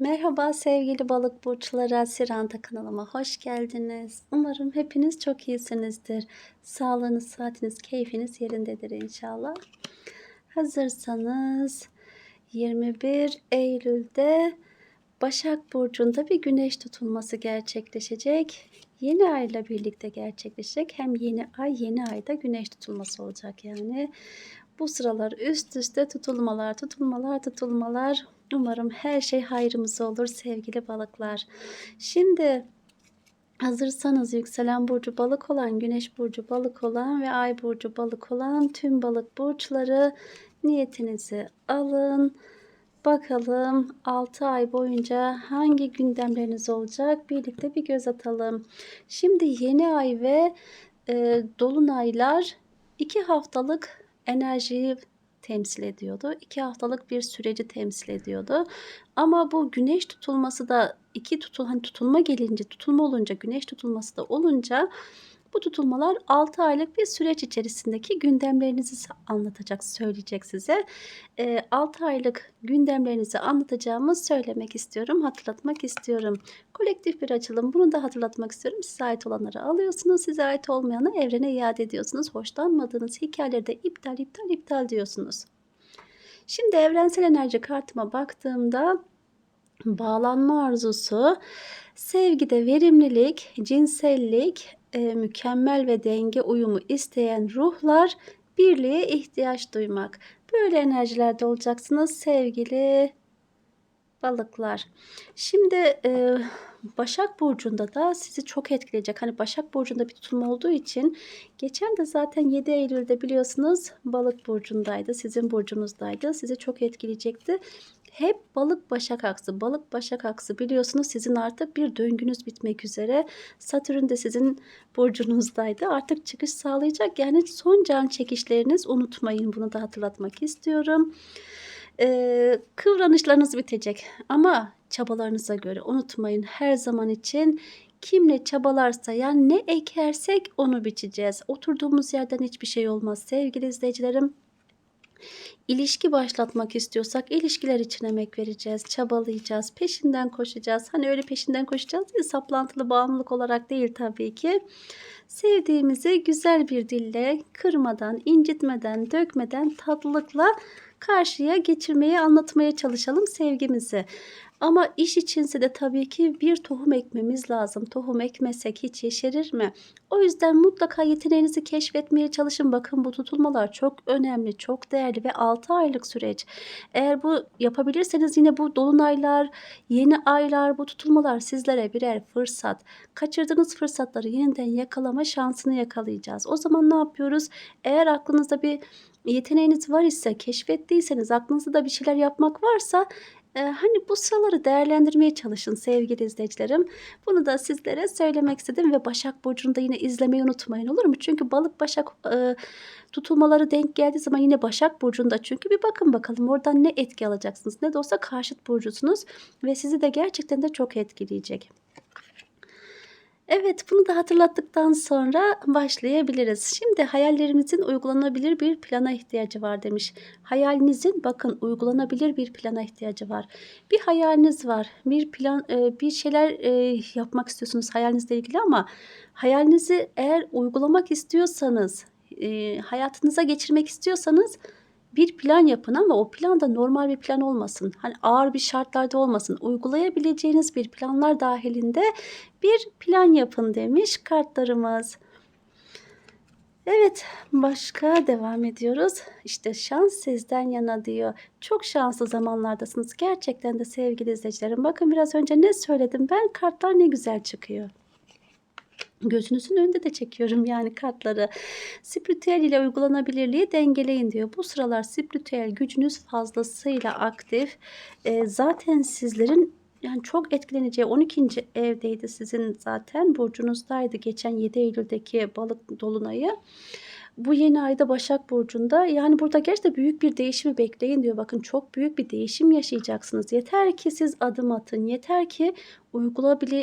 Merhaba sevgili balık burçları, Siranta kanalıma hoş geldiniz. Umarım hepiniz çok iyisinizdir. Sağlığınız, saatiniz, keyfiniz yerindedir inşallah. Hazırsanız 21 Eylül'de Başak Burcu'nda bir güneş tutulması gerçekleşecek. Yeni ayla birlikte gerçekleşecek. Hem yeni ay yeni ayda güneş tutulması olacak yani. Bu sıralar üst üste tutulmalar, tutulmalar, tutulmalar. Umarım her şey hayrımıza olur sevgili balıklar. Şimdi hazırsanız yükselen burcu balık olan, güneş burcu balık olan ve ay burcu balık olan tüm balık burçları niyetinizi alın. Bakalım 6 ay boyunca hangi gündemleriniz olacak? Birlikte bir göz atalım. Şimdi yeni ay ve e, dolunaylar 2 haftalık enerjiyi temsil ediyordu. 2 haftalık bir süreci temsil ediyordu. Ama bu güneş tutulması da iki tutul hani tutulma gelince, tutulma olunca, güneş tutulması da olunca bu tutulmalar 6 aylık bir süreç içerisindeki gündemlerinizi anlatacak, söyleyecek size. E, 6 aylık gündemlerinizi anlatacağımı söylemek istiyorum, hatırlatmak istiyorum. Kolektif bir açılım. Bunu da hatırlatmak istiyorum. Size ait olanları alıyorsunuz, size ait olmayanı evrene iade ediyorsunuz. Hoşlanmadığınız hikayeleri de iptal, iptal, iptal diyorsunuz. Şimdi evrensel enerji kartıma baktığımda bağlanma arzusu, sevgide verimlilik, cinsellik, e, mükemmel ve denge uyumu isteyen ruhlar birliğe ihtiyaç duymak. Böyle enerjilerde olacaksınız sevgili balıklar. Şimdi e, Başak Burcu'nda da sizi çok etkileyecek. Hani Başak Burcu'nda bir tutulma olduğu için geçen de zaten 7 Eylül'de biliyorsunuz Balık Burcu'ndaydı. Sizin burcunuzdaydı. Sizi çok etkileyecekti. Hep balık başak aksı, balık başak aksı biliyorsunuz sizin artık bir döngünüz bitmek üzere. Satürn de sizin burcunuzdaydı. Artık çıkış sağlayacak. Yani son can çekişleriniz unutmayın. Bunu da hatırlatmak istiyorum. Ee, kıvranışlarınız bitecek ama çabalarınıza göre unutmayın her zaman için kimle çabalarsa yani ne ekersek onu biçeceğiz. Oturduğumuz yerden hiçbir şey olmaz sevgili izleyicilerim. İlişki başlatmak istiyorsak ilişkiler için emek vereceğiz, çabalayacağız, peşinden koşacağız. Hani öyle peşinden koşacağız diye saplantılı bağımlılık olarak değil tabii ki. Sevdiğimizi güzel bir dille kırmadan, incitmeden, dökmeden tatlılıkla karşıya geçirmeye, anlatmaya çalışalım sevgimizi. Ama iş içinse de tabii ki bir tohum ekmemiz lazım. Tohum ekmesek hiç yeşerir mi? O yüzden mutlaka yeteneğinizi keşfetmeye çalışın. Bakın bu tutulmalar çok önemli, çok değerli ve 6 aylık süreç. Eğer bu yapabilirseniz yine bu dolunaylar, yeni aylar, bu tutulmalar sizlere birer fırsat. Kaçırdığınız fırsatları yeniden yakalama şansını yakalayacağız. O zaman ne yapıyoruz? Eğer aklınızda bir yeteneğiniz var ise, keşfettiyseniz, aklınızda da bir şeyler yapmak varsa e, hani bu sıraları değerlendirmeye çalışın sevgili izleyicilerim. Bunu da sizlere söylemek istedim ve Başak Burcu'nu da yine izlemeyi unutmayın olur mu? Çünkü balık Başak e, tutulmaları denk geldiği zaman yine Başak Burcu'nda çünkü bir bakın bakalım oradan ne etki alacaksınız. Ne de olsa karşıt burcusunuz ve sizi de gerçekten de çok etkileyecek. Evet, bunu da hatırlattıktan sonra başlayabiliriz. Şimdi hayallerimizin uygulanabilir bir plana ihtiyacı var demiş. Hayalinizin bakın uygulanabilir bir plana ihtiyacı var. Bir hayaliniz var. Bir plan e, bir şeyler e, yapmak istiyorsunuz hayalinizle ilgili ama hayalinizi eğer uygulamak istiyorsanız, e, hayatınıza geçirmek istiyorsanız bir plan yapın ama o plan da normal bir plan olmasın. Hani ağır bir şartlarda olmasın. Uygulayabileceğiniz bir planlar dahilinde bir plan yapın demiş kartlarımız. Evet başka devam ediyoruz. İşte şans sizden yana diyor. Çok şanslı zamanlardasınız. Gerçekten de sevgili izleyicilerim. Bakın biraz önce ne söyledim ben kartlar ne güzel çıkıyor. Gözünüzün önünde de çekiyorum yani kartları. Spiritüel ile uygulanabilirliği dengeleyin diyor. Bu sıralar spiritüel gücünüz fazlasıyla aktif. E, zaten sizlerin yani çok etkileneceği 12. evdeydi sizin zaten burcunuzdaydı geçen 7 Eylül'deki balık dolunayı bu yeni ayda Başak Burcu'nda yani burada gerçekten büyük bir değişimi bekleyin diyor. Bakın çok büyük bir değişim yaşayacaksınız. Yeter ki siz adım atın. Yeter ki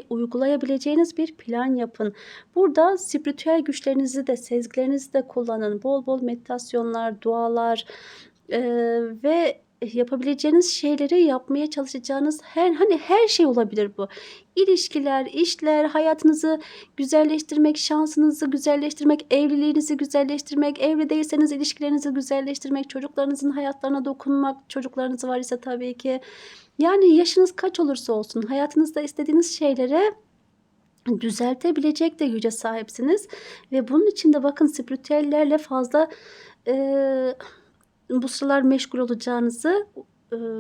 uygulayabileceğiniz bir plan yapın. Burada spiritüel güçlerinizi de sezgilerinizi de kullanın. Bol bol meditasyonlar, dualar e, ve yapabileceğiniz şeyleri yapmaya çalışacağınız her hani her şey olabilir bu. İlişkiler, işler, hayatınızı güzelleştirmek, şansınızı güzelleştirmek, evliliğinizi güzelleştirmek, evli değilseniz ilişkilerinizi güzelleştirmek, çocuklarınızın hayatlarına dokunmak, çocuklarınız var ise tabii ki. Yani yaşınız kaç olursa olsun hayatınızda istediğiniz şeylere düzeltebilecek de güce sahipsiniz ve bunun için de bakın spiritüellerle fazla eee, bu sıralar meşgul olacağınızı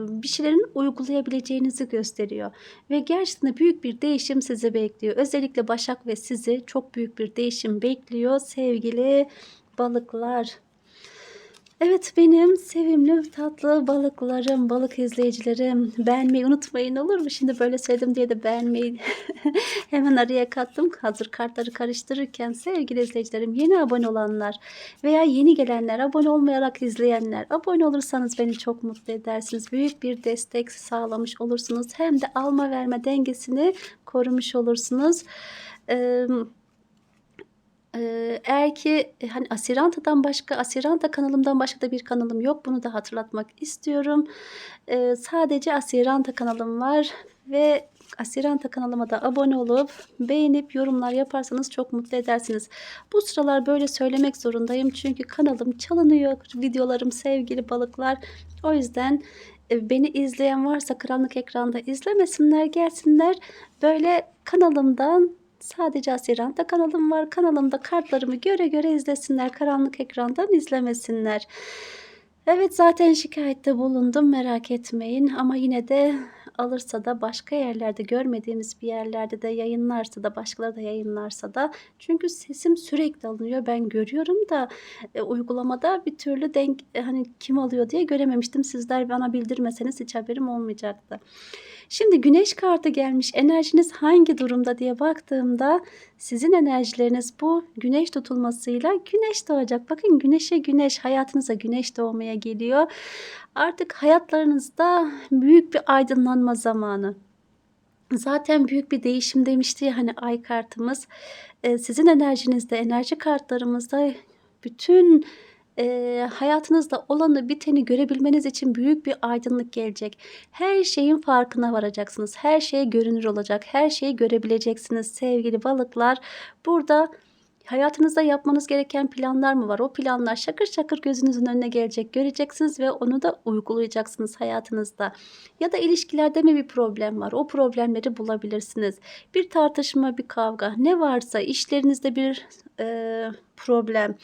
bir şeylerin uygulayabileceğinizi gösteriyor. Ve gerçekten büyük bir değişim sizi bekliyor. Özellikle Başak ve sizi çok büyük bir değişim bekliyor sevgili balıklar. Evet benim sevimli tatlı balıklarım, balık izleyicilerim. Beğenmeyi unutmayın olur mu? Şimdi böyle söyledim diye de beğenmeyi hemen araya kattım. Hazır kartları karıştırırken sevgili izleyicilerim yeni abone olanlar veya yeni gelenler, abone olmayarak izleyenler, abone olursanız beni çok mutlu edersiniz. Büyük bir destek sağlamış olursunuz. Hem de alma verme dengesini korumuş olursunuz. Ee, eğer ki e, hani Asiranta'dan başka, Asiranta kanalımdan başka da bir kanalım yok. Bunu da hatırlatmak istiyorum. Eee, sadece Asiranta kanalım var ve Asiranta kanalıma da abone olup beğenip yorumlar yaparsanız çok mutlu edersiniz. Bu sıralar böyle söylemek zorundayım çünkü kanalım çalınıyor. Videolarım sevgili balıklar. O yüzden e, beni izleyen varsa karanlık ekranda izlemesinler, gelsinler. Böyle kanalımdan Sadece Asiranta kanalım var. Kanalımda kartlarımı göre göre izlesinler. Karanlık ekrandan izlemesinler. Evet zaten şikayette bulundum merak etmeyin ama yine de alırsa da başka yerlerde görmediğimiz bir yerlerde de yayınlarsa da başkaları da yayınlarsa da çünkü sesim sürekli alınıyor ben görüyorum da e, uygulamada bir türlü denk e, hani kim alıyor diye görememiştim sizler bana bildirmeseniz hiç haberim olmayacaktı. Şimdi güneş kartı gelmiş. Enerjiniz hangi durumda diye baktığımda sizin enerjileriniz bu güneş tutulmasıyla güneş doğacak. Bakın güneşe güneş hayatınıza güneş doğmaya geliyor. Artık hayatlarınızda büyük bir aydınlanma zamanı. Zaten büyük bir değişim demişti ya hani ay kartımız. Sizin enerjinizde, enerji kartlarımızda bütün e, hayatınızda olanı biteni görebilmeniz için büyük bir aydınlık gelecek. Her şeyin farkına varacaksınız. Her şey görünür olacak. Her şeyi görebileceksiniz sevgili balıklar. Burada hayatınızda yapmanız gereken planlar mı var? O planlar şakır şakır gözünüzün önüne gelecek. Göreceksiniz ve onu da uygulayacaksınız hayatınızda. Ya da ilişkilerde mi bir problem var? O problemleri bulabilirsiniz. Bir tartışma, bir kavga ne varsa işlerinizde bir e, problem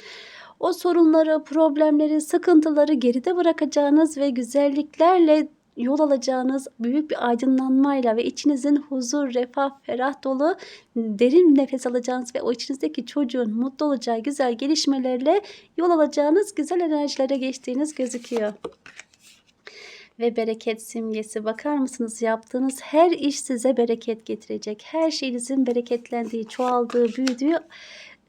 o sorunları, problemleri, sıkıntıları geride bırakacağınız ve güzelliklerle yol alacağınız büyük bir aydınlanmayla ve içinizin huzur, refah, ferah dolu derin nefes alacağınız ve o içinizdeki çocuğun mutlu olacağı güzel gelişmelerle yol alacağınız güzel enerjilere geçtiğiniz gözüküyor ve bereket simgesi. Bakar mısınız yaptığınız her iş size bereket getirecek. Her şeyinizin bereketlendiği, çoğaldığı, büyüdüğü,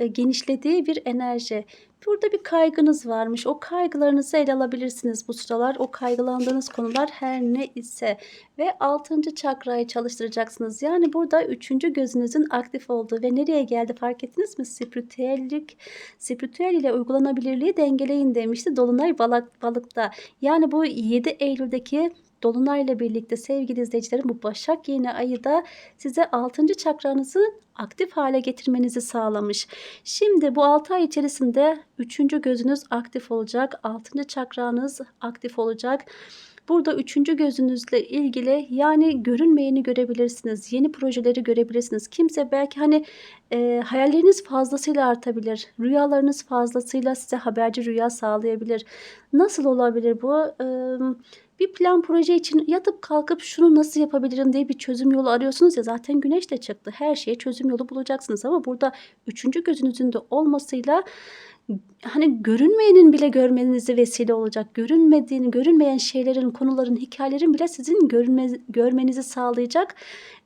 e, genişlediği bir enerji. Burada bir kaygınız varmış. O kaygılarınızı ele alabilirsiniz bu sıralar. O kaygılandığınız konular her ne ise. Ve 6. çakrayı çalıştıracaksınız. Yani burada 3. gözünüzün aktif olduğu ve nereye geldi fark ettiniz mi? Spiritüellik, spiritüel ile uygulanabilirliği dengeleyin demişti. Dolunay balık, balıkta. Yani bu 7 Eylül'deki Dolunayla birlikte sevgili izleyicilerim bu Başak yeni ayı da size 6. çakranızı aktif hale getirmenizi sağlamış. Şimdi bu 6 ay içerisinde 3. gözünüz aktif olacak. 6. çakranız aktif olacak. Burada üçüncü gözünüzle ilgili yani görünmeyeni görebilirsiniz. Yeni projeleri görebilirsiniz. Kimse belki hani e, hayalleriniz fazlasıyla artabilir. Rüyalarınız fazlasıyla size haberci rüya sağlayabilir. Nasıl olabilir bu? E, bir plan proje için yatıp kalkıp şunu nasıl yapabilirim diye bir çözüm yolu arıyorsunuz ya zaten güneş de çıktı. Her şeye çözüm yolu bulacaksınız ama burada üçüncü gözünüzün de olmasıyla hani görünmeyenin bile görmenizi vesile olacak. Görünmediğini, görünmeyen şeylerin, konuların, hikayelerin bile sizin görünme, görmenizi sağlayacak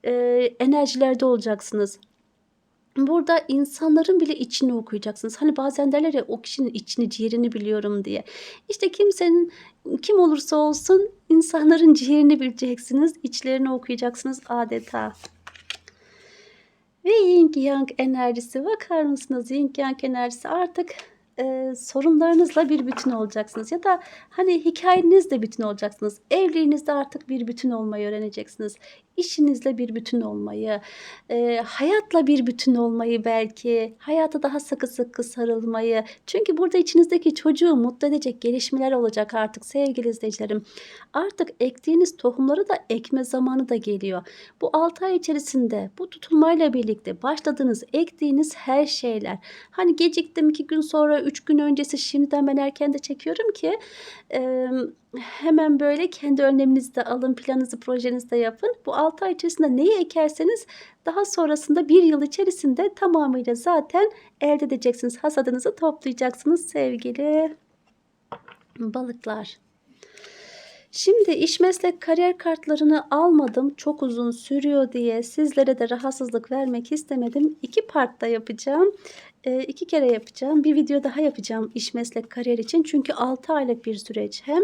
e, enerjilerde olacaksınız. Burada insanların bile içini okuyacaksınız. Hani bazen derler ya o kişinin içini, ciğerini biliyorum diye. İşte kimsenin kim olursa olsun insanların ciğerini bileceksiniz. içlerini okuyacaksınız adeta. Ve Yin Yang enerjisi bakar mısınız? Yin Yang enerjisi artık e, sorunlarınızla bir bütün olacaksınız ya da hani hikayenizle bütün olacaksınız. Evliliğinizde artık bir bütün olmayı öğreneceksiniz. İşinizle bir bütün olmayı, e, hayatla bir bütün olmayı belki, hayata daha sıkı sıkı sarılmayı. Çünkü burada içinizdeki çocuğu mutlu edecek gelişmeler olacak artık sevgili izleyicilerim. Artık ektiğiniz tohumları da ekme zamanı da geliyor. Bu 6 ay içerisinde bu tutulmayla birlikte başladığınız, ektiğiniz her şeyler. Hani geciktim 2 gün sonra, 3 gün öncesi şimdiden ben erken de çekiyorum ki e, hemen böyle kendi önleminizi de alın, planınızı, projenizi de yapın. Bu 6 ay içerisinde neyi ekerseniz daha sonrasında bir yıl içerisinde tamamıyla zaten elde edeceksiniz. Hasadınızı toplayacaksınız sevgili balıklar. Şimdi iş meslek kariyer kartlarını almadım. Çok uzun sürüyor diye sizlere de rahatsızlık vermek istemedim. İki partta yapacağım. E, iki kere yapacağım. Bir video daha yapacağım iş meslek kariyer için. Çünkü 6 aylık bir süreç. Hem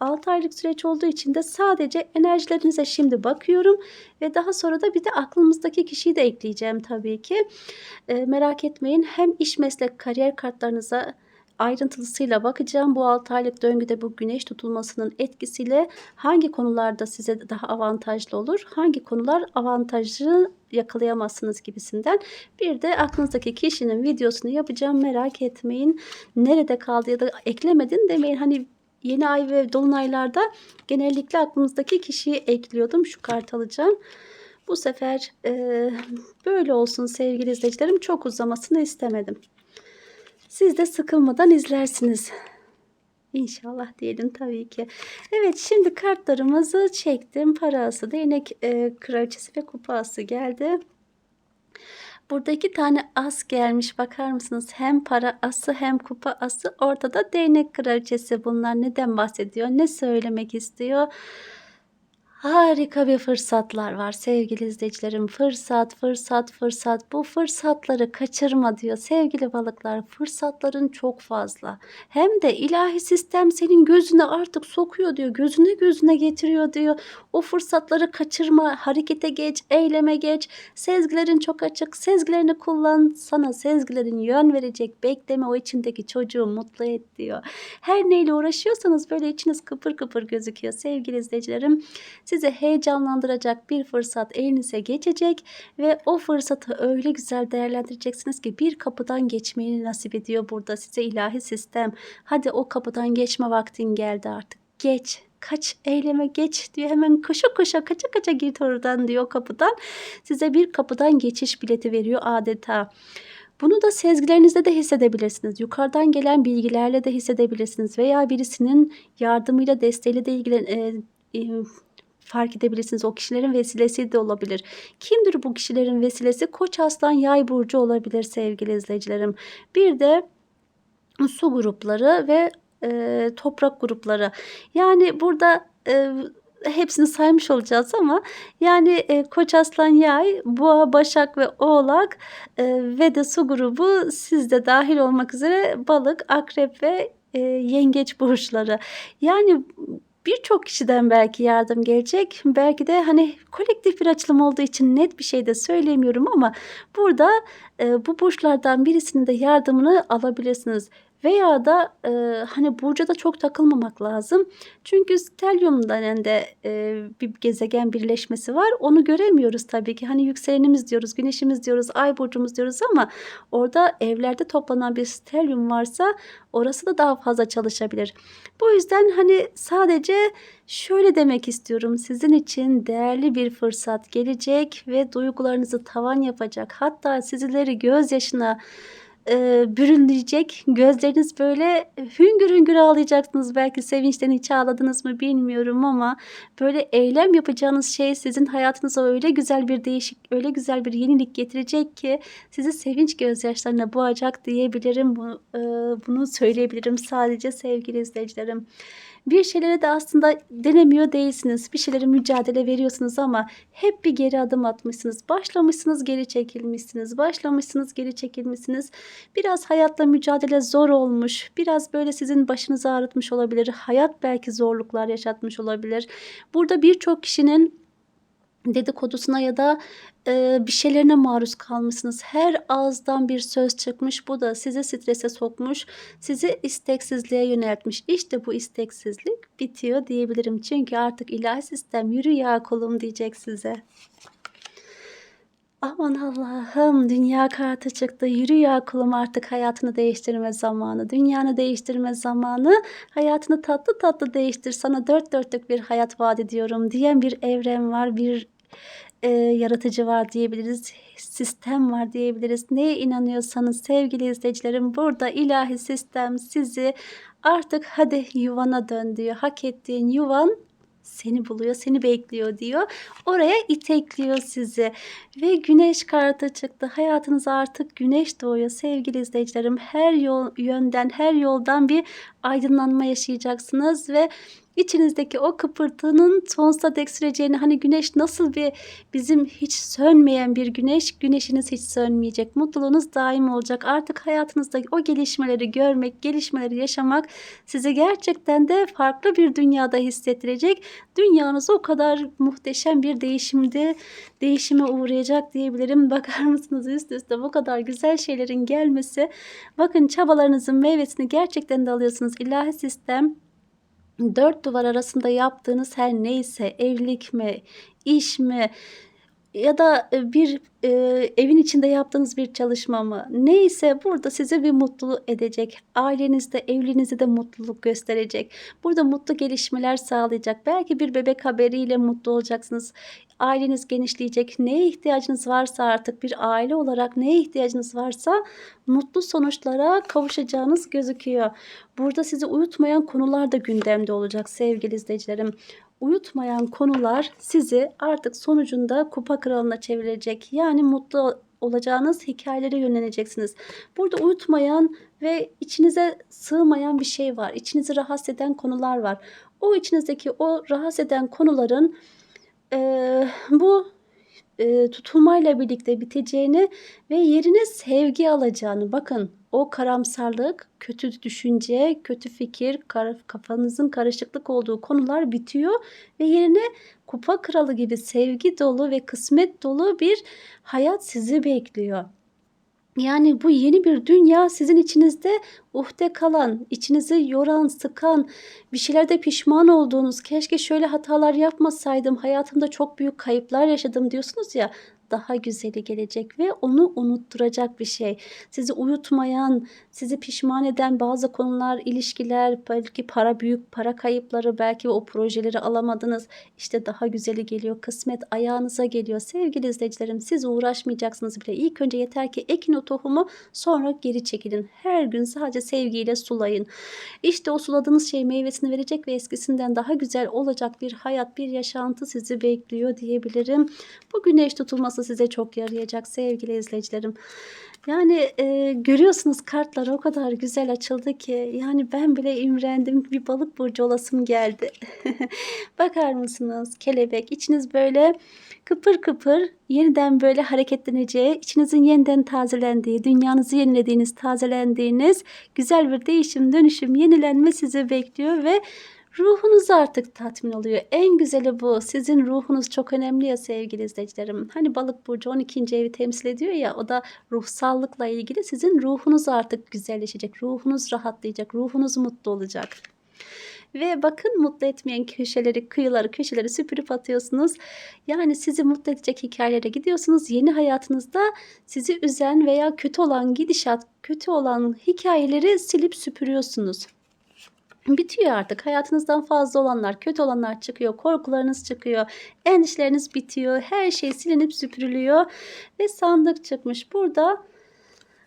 6 aylık süreç olduğu için de sadece enerjilerinize şimdi bakıyorum. Ve daha sonra da bir de aklımızdaki kişiyi de ekleyeceğim tabii ki. E, merak etmeyin. Hem iş meslek kariyer kartlarınıza ayrıntılısıyla bakacağım. Bu 6 aylık döngüde bu güneş tutulmasının etkisiyle hangi konularda size daha avantajlı olur, hangi konular avantajlı yakalayamazsınız gibisinden. Bir de aklınızdaki kişinin videosunu yapacağım merak etmeyin. Nerede kaldı ya da eklemedin demeyin. Hani yeni ay ve dolunaylarda genellikle aklınızdaki kişiyi ekliyordum. Şu kart alacağım. Bu sefer e, böyle olsun sevgili izleyicilerim. Çok uzamasını istemedim. Siz de sıkılmadan izlersiniz. İnşallah diyelim tabii ki. Evet şimdi kartlarımızı çektim. Parası, değnek e, kraliçesi ve kupası geldi. Burada iki tane as gelmiş bakar mısınız? Hem para ası hem kupa ası. Ortada değnek kraliçesi bunlar neden bahsediyor? Ne söylemek istiyor? Harika bir fırsatlar var sevgili izleyicilerim. Fırsat, fırsat, fırsat. Bu fırsatları kaçırma diyor sevgili balıklar. Fırsatların çok fazla. Hem de ilahi sistem senin gözüne artık sokuyor diyor. Gözüne gözüne getiriyor diyor. O fırsatları kaçırma. Harekete geç, eyleme geç. Sezgilerin çok açık. Sezgilerini kullan. Sana sezgilerin yön verecek. Bekleme o içindeki çocuğu mutlu et diyor. Her neyle uğraşıyorsanız böyle içiniz kıpır kıpır gözüküyor sevgili izleyicilerim size heyecanlandıracak bir fırsat elinize geçecek ve o fırsatı öyle güzel değerlendireceksiniz ki bir kapıdan geçmeyi nasip ediyor burada size ilahi sistem. Hadi o kapıdan geçme vaktin geldi artık. Geç, kaç eyleme geç diyor. Hemen koşa koşa kaça kaça git oradan diyor kapıdan. Size bir kapıdan geçiş bileti veriyor adeta. Bunu da sezgilerinizde de hissedebilirsiniz. Yukarıdan gelen bilgilerle de hissedebilirsiniz. Veya birisinin yardımıyla, desteğiyle de ilgilen, e, e, fark edebilirsiniz. O kişilerin vesilesi de olabilir. Kimdir bu kişilerin vesilesi? Koç aslan yay burcu olabilir sevgili izleyicilerim. Bir de su grupları ve e, toprak grupları. Yani burada e, hepsini saymış olacağız ama yani e, Koç Aslan Yay, Boğa, Başak ve Oğlak e, ve de su grubu sizde dahil olmak üzere balık, akrep ve e, yengeç burçları. Yani birçok kişiden belki yardım gelecek. Belki de hani kolektif bir açılım olduğu için net bir şey de söylemiyorum ama burada e, bu burçlardan birisinin de yardımını alabilirsiniz. Veya da e, hani burca da çok takılmamak lazım. Çünkü stelyum denen de e, bir gezegen birleşmesi var. Onu göremiyoruz tabii ki. Hani yükselenimiz diyoruz, güneşimiz diyoruz, ay burcumuz diyoruz ama orada evlerde toplanan bir stelyum varsa orası da daha fazla çalışabilir. Bu yüzden hani sadece şöyle demek istiyorum. Sizin için değerli bir fırsat gelecek ve duygularınızı tavan yapacak. Hatta sizleri gözyaşına e, bürünleyecek. Gözleriniz böyle hüngür hüngür ağlayacaksınız. Belki sevinçten hiç ağladınız mı bilmiyorum ama böyle eylem yapacağınız şey sizin hayatınıza öyle güzel bir değişik, öyle güzel bir yenilik getirecek ki sizi sevinç gözyaşlarına boğacak diyebilirim. Bu, e, bunu söyleyebilirim sadece sevgili izleyicilerim. Bir şeylere de aslında denemiyor değilsiniz. Bir şeylere mücadele veriyorsunuz ama hep bir geri adım atmışsınız. Başlamışsınız, geri çekilmişsiniz. Başlamışsınız, geri çekilmişsiniz. Biraz hayatla mücadele zor olmuş. Biraz böyle sizin başınızı ağrıtmış olabilir. Hayat belki zorluklar yaşatmış olabilir. Burada birçok kişinin dedikodusuna ya da eee, bir şeylerine maruz kalmışsınız. Her ağızdan bir söz çıkmış. Bu da sizi strese sokmuş. Sizi isteksizliğe yöneltmiş. İşte bu isteksizlik bitiyor diyebilirim. Çünkü artık ilahi sistem yürü ya kulum diyecek size. Aman Allah'ım dünya kartı çıktı. Yürü ya kulum artık hayatını değiştirme zamanı. Dünyanı değiştirme zamanı. Hayatını tatlı tatlı değiştir. Sana dört dörtlük bir hayat vaat ediyorum diyen bir evren var. Bir e, yaratıcı var diyebiliriz. Sistem var diyebiliriz. Neye inanıyorsanız sevgili izleyicilerim burada ilahi sistem sizi artık hadi yuvana dön diyor. Hak ettiğin yuvan seni buluyor, seni bekliyor diyor. Oraya itekliyor sizi. Ve güneş kartı çıktı. Hayatınıza artık güneş doğuyor sevgili izleyicilerim. Her yol, yönden, her yoldan bir aydınlanma yaşayacaksınız ve içinizdeki o kıpırtının sonsuza dek süreceğini hani güneş nasıl bir bizim hiç sönmeyen bir güneş güneşiniz hiç sönmeyecek. Mutluluğunuz daim olacak. Artık hayatınızdaki o gelişmeleri görmek gelişmeleri yaşamak sizi gerçekten de farklı bir dünyada hissettirecek. Dünyanız o kadar muhteşem bir değişimde değişime uğrayacak diyebilirim. Bakar mısınız? Üst üste bu kadar güzel şeylerin gelmesi. Bakın çabalarınızın meyvesini gerçekten de alıyorsunuz. İlahi sistem dört duvar arasında yaptığınız her neyse evlilik mi, iş mi ya da e, bir e, evin içinde yaptığınız bir çalışma mı neyse burada size bir mutlu edecek. Ailenizde, evliliğinizde de mutluluk gösterecek. Burada mutlu gelişmeler sağlayacak. Belki bir bebek haberiyle mutlu olacaksınız. Aileniz genişleyecek. Neye ihtiyacınız varsa artık bir aile olarak neye ihtiyacınız varsa mutlu sonuçlara kavuşacağınız gözüküyor. Burada sizi uyutmayan konular da gündemde olacak sevgili izleyicilerim uyutmayan konular sizi artık sonucunda kupa kralına çevirecek. Yani mutlu olacağınız hikayelere yönleneceksiniz. Burada uyutmayan ve içinize sığmayan bir şey var. İçinizi rahatsız eden konular var. O içinizdeki o rahatsız eden konuların e, bu e, tutulmayla birlikte biteceğini ve yerine sevgi alacağını bakın o karamsarlık, kötü düşünce, kötü fikir, kafanızın karışıklık olduğu konular bitiyor ve yerine kupa kralı gibi sevgi dolu ve kısmet dolu bir hayat sizi bekliyor. Yani bu yeni bir dünya sizin içinizde uhde kalan, içinizi yoran, sıkan, bir şeylerde pişman olduğunuz, keşke şöyle hatalar yapmasaydım, hayatımda çok büyük kayıplar yaşadım diyorsunuz ya daha güzeli gelecek ve onu unutturacak bir şey. Sizi uyutmayan, sizi pişman eden bazı konular, ilişkiler, belki para büyük para kayıpları, belki o projeleri alamadınız. İşte daha güzeli geliyor. Kısmet ayağınıza geliyor. Sevgili izleyicilerim siz uğraşmayacaksınız bile. İlk önce yeter ki ekin o tohumu sonra geri çekilin. Her gün sadece sevgiyle sulayın. İşte o suladığınız şey meyvesini verecek ve eskisinden daha güzel olacak bir hayat, bir yaşantı sizi bekliyor diyebilirim. Bu güneş tutulması size çok yarayacak sevgili izleyicilerim. Yani e, görüyorsunuz kartlar o kadar güzel açıldı ki yani ben bile imrendim bir balık burcu olasım geldi. Bakar mısınız kelebek içiniz böyle kıpır kıpır yeniden böyle hareketleneceği, içinizin yeniden tazelendiği, dünyanızı yenilediğiniz, tazelendiğiniz güzel bir değişim, dönüşüm, yenilenme sizi bekliyor ve Ruhunuz artık tatmin oluyor. En güzeli bu. Sizin ruhunuz çok önemli ya sevgili izleyicilerim. Hani balık burcu 12. evi temsil ediyor ya o da ruhsallıkla ilgili. Sizin ruhunuz artık güzelleşecek. Ruhunuz rahatlayacak. Ruhunuz mutlu olacak. Ve bakın mutlu etmeyen köşeleri, kıyıları, köşeleri süpürüp atıyorsunuz. Yani sizi mutlu edecek hikayelere gidiyorsunuz. Yeni hayatınızda sizi üzen veya kötü olan gidişat, kötü olan hikayeleri silip süpürüyorsunuz bitiyor artık. Hayatınızdan fazla olanlar, kötü olanlar çıkıyor. Korkularınız çıkıyor. Endişeleriniz bitiyor. Her şey silinip süpürülüyor. Ve sandık çıkmış. Burada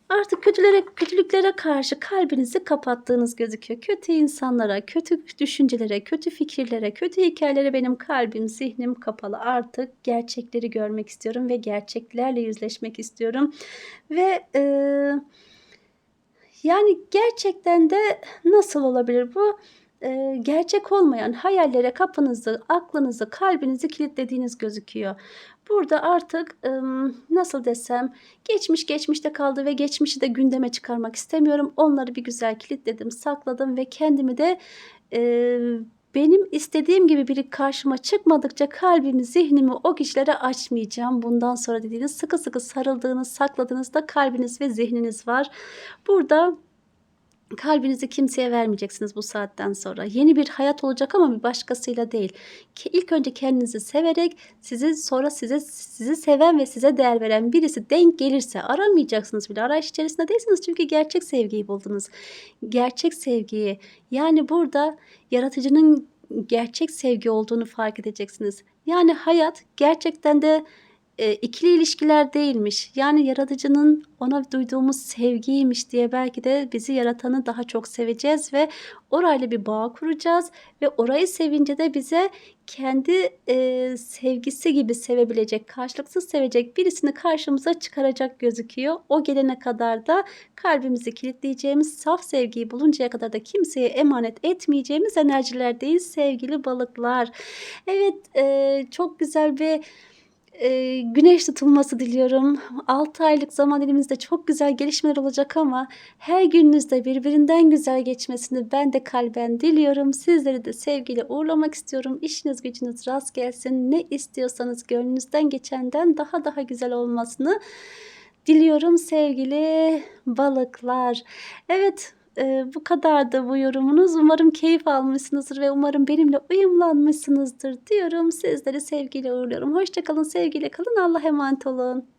artık kötülere, kötülüklere karşı kalbinizi kapattığınız gözüküyor. Kötü insanlara, kötü düşüncelere, kötü fikirlere, kötü hikayelere benim kalbim, zihnim kapalı. Artık gerçekleri görmek istiyorum ve gerçeklerle yüzleşmek istiyorum. Ve eee yani gerçekten de nasıl olabilir bu? Eee, gerçek olmayan hayallere kapınızı, aklınızı, kalbinizi kilitlediğiniz gözüküyor. Burada artık nasıl desem geçmiş geçmişte kaldı ve geçmişi de gündeme çıkarmak istemiyorum. Onları bir güzel kilitledim, sakladım ve kendimi de benim istediğim gibi biri karşıma çıkmadıkça kalbimi, zihnimi o kişilere açmayacağım. Bundan sonra dediğiniz sıkı sıkı sarıldığınız, sakladığınızda kalbiniz ve zihniniz var. Burada kalbinizi kimseye vermeyeceksiniz bu saatten sonra. Yeni bir hayat olacak ama bir başkasıyla değil. Ki ilk önce kendinizi severek sizi sonra size sizi seven ve size değer veren birisi denk gelirse aramayacaksınız bile. Arayış içerisinde değilsiniz çünkü gerçek sevgiyi buldunuz. Gerçek sevgiyi yani burada yaratıcının gerçek sevgi olduğunu fark edeceksiniz. Yani hayat gerçekten de e, ikili ilişkiler değilmiş. Yani yaratıcının ona duyduğumuz sevgiymiş diye belki de bizi yaratanı daha çok seveceğiz ve orayla bir bağ kuracağız ve orayı sevince de bize kendi e, sevgisi gibi sevebilecek, karşılıksız sevecek birisini karşımıza çıkaracak gözüküyor. O gelene kadar da kalbimizi kilitleyeceğimiz, saf sevgiyi buluncaya kadar da kimseye emanet etmeyeceğimiz enerjilerdeyiz sevgili balıklar. Evet, e, çok güzel bir e, güneş tutulması diliyorum. 6 aylık zaman dilimizde çok güzel gelişmeler olacak ama her gününüzde birbirinden güzel geçmesini ben de kalben diliyorum. Sizleri de sevgiyle uğurlamak istiyorum. İşiniz gücünüz rast gelsin. Ne istiyorsanız gönlünüzden geçenden daha daha güzel olmasını diliyorum sevgili balıklar. Evet e, bu kadardı bu yorumunuz. Umarım keyif almışsınızdır ve umarım benimle uyumlanmışsınızdır diyorum. Sizleri sevgiyle uğurluyorum. Hoşçakalın, sevgiyle kalın. Allah emanet olun.